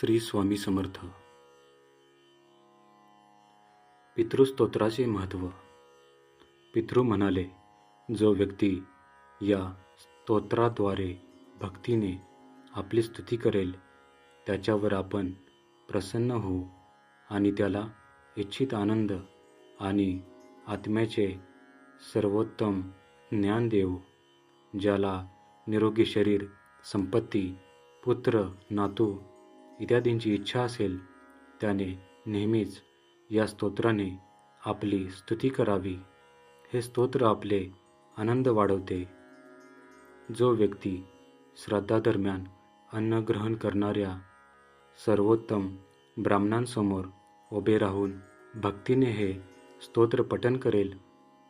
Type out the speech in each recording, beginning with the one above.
श्री स्वामी समर्थ. पितृस्तोत्राचे महत्त्व. पितृ म्हणाले जो व्यक्ती या स्तोत्राद्वारे भक्तीने आपली स्तुती करेल त्याच्यावर आपण प्रसन्न होऊ आणि त्याला इच्छित आनंद आणि आत्म्याचे सर्वोत्तम ज्ञान देऊ ज्याला निरोगी शरीर संपत्ती पुत्र नातू इत्यादींची इच्छा असेल त्याने नेहमीच या स्तोत्राने आपली स्तुती करावी. हे स्तोत्र आपले आनंद वाढवते. जो व्यक्ती श्राद्धादरम्यान अन्न ग्रहण करणाऱ्या सर्वोत्तम ब्राह्मणांसमोर उभे राहून भक्तीने हे स्तोत्र पठन करेल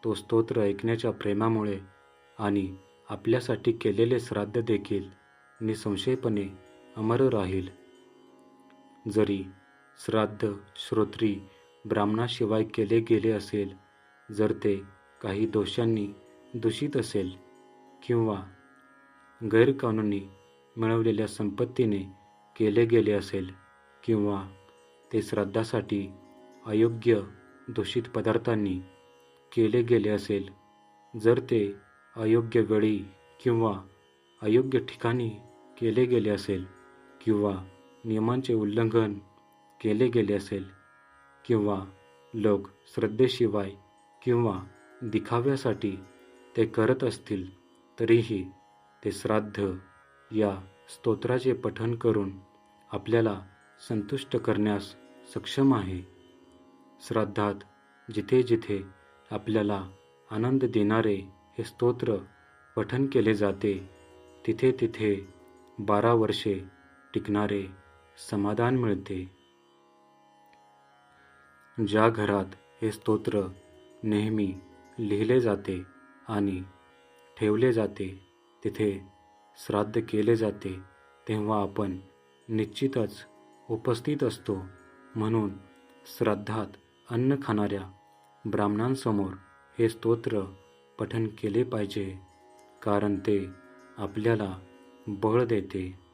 तो स्तोत्र ऐकण्याच्या प्रेमामुळे आणि आपल्यासाठी केलेले श्राद्ध देखील निसंशयपणे अमर राहील. जरी श्राद्ध श्रोत्री ब्राह्मणाशिवाय केले गेले असेल जर ते काही दोषांनी दूषित असेल किंवा गैरकानूनी मिळवलेल्या संपत्तीने केले गेले असेल किंवा ते श्राद्धासाठी अयोग्य दूषित पदार्थांनी केले गेले असेल जर ते अयोग्य वेळी किंवा अयोग्य ठिकाणी केले गेले असेल किंवा नियमांचे उल्लंघन केले गेले असेल किंवा लोक श्रद्धेशिवाय किंवा दिखाव्यासाठी ते करत असतील तरीही ते श्राद्ध या स्तोत्राचे पठण करून आपल्याला संतुष्ट करण्यास सक्षम आहे. श्राद्धात जिथे जिथे आपल्याला आनंद देणारे हे स्तोत्र पठन केले जाते तिथे तिथे बारा वर्षे टिकणारे समाधान मिळते. ज्या घरात हे स्तोत्र नेहमी लिहिले जाते आणि ठेवले जाते तिथे श्राद्ध केले जाते तेव्हा आपण निश्चितच उपस्थित असतो म्हणून श्राद्धात अन्न खाणाऱ्या ब्राह्मणांसमोर हे स्तोत्र पठन केले पाहिजे कारण ते आपल्याला बळ देते.